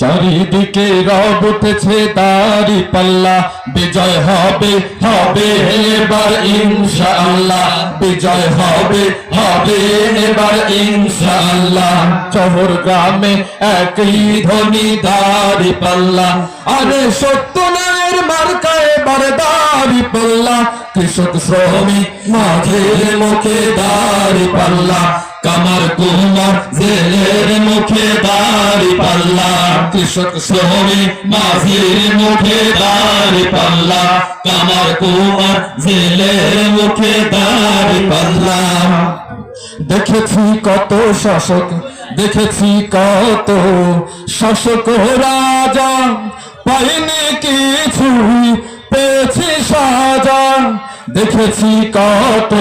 চারিদিকে রব উঠেছে দাড়ি পাল্লা। বিজয় হবে হবে এবার ইনশাআল্লাহ। বিজয় হবে হবে এবার ইনশাআল্লাহ। শহর গ্রামে একই ধ্বনি দাড়ি পাল্লা। আরে সত্যনের মার্কা এবার দাড়ি পাল্লা। কৃষক শ্রমিক মাঝে মুখে দাড়ি পাল্লা। কামার কুমার জেলের মুখে দাড়ি পাল্লা। কৃষক শ্রমিক মাঝির মুখে দাড়ি পাল্লা। কামার কুমার জেলের মুখে দাড়ি পাল্লা। দেখেছি কত শাসক, দেখেছি কত শাসক রাজা। পাইনি সাজা দেখেছি কত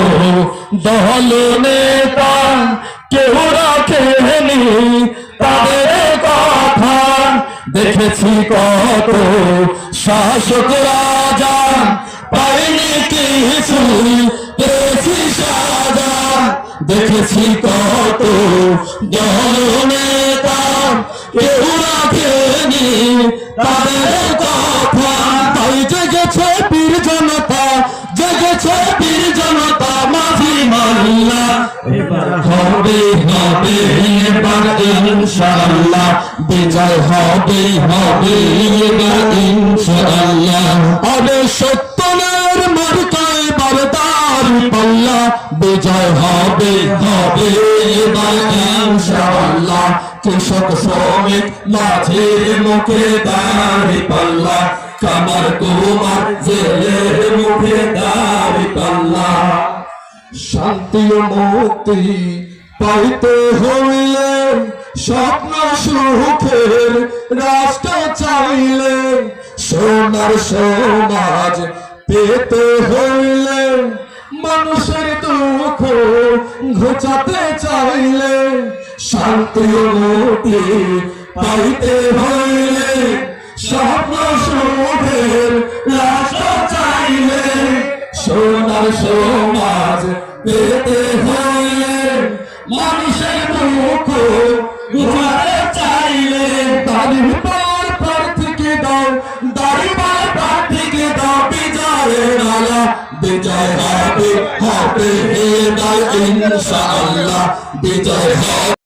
দল নেতা, কেউ রাখেনি তাদের কথা। দেখেছি কত শাসক রাজা, পাইনি সাজা। দেখেছি কত জননেতা কেউ রাখেনি তাদের কথা। হবে হবে, এবার ইনশাআল্লাহ। বিজয় হবে হবে, এবার ইনশাআল্লাহ। আরে সত্যনের মার্কায় বারদার পাল্লা। বিজয় হবে হবে, এবার ইনশাআল্লাহ। কৃষক শ্রমিক মাঝের মুখে দাঁড়ি পাল্লা। কামার কুমার জেলের মুখে দাঁড়ি পাল্লা। শান্তি ও মুক্তি পাইতে হইলে স্বপ্ন সুখের রাষ্ট্র চাইলে সোনার সমাজ পেতে হইলে মানুষের দুঃখ ঘোচাতে চাইলে শান্তি ও মুক্তি পাইতে হইলে সোনার সমাজ পেতে হইলে মানুষের দুঃখ বুঝাতে চাইলে দাড়ি পার পর থেকে দাও দাড়ি পার পর দাও, বিজয়ের আলা বিজয় হবে হবে এবার ইনশাআল্লাহ, বিজয় হবে।